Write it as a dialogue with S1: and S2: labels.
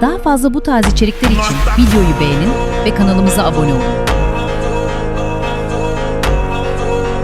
S1: Daha fazla bu tarz içerikler için videoyu beğenin ve kanalımıza abone olun.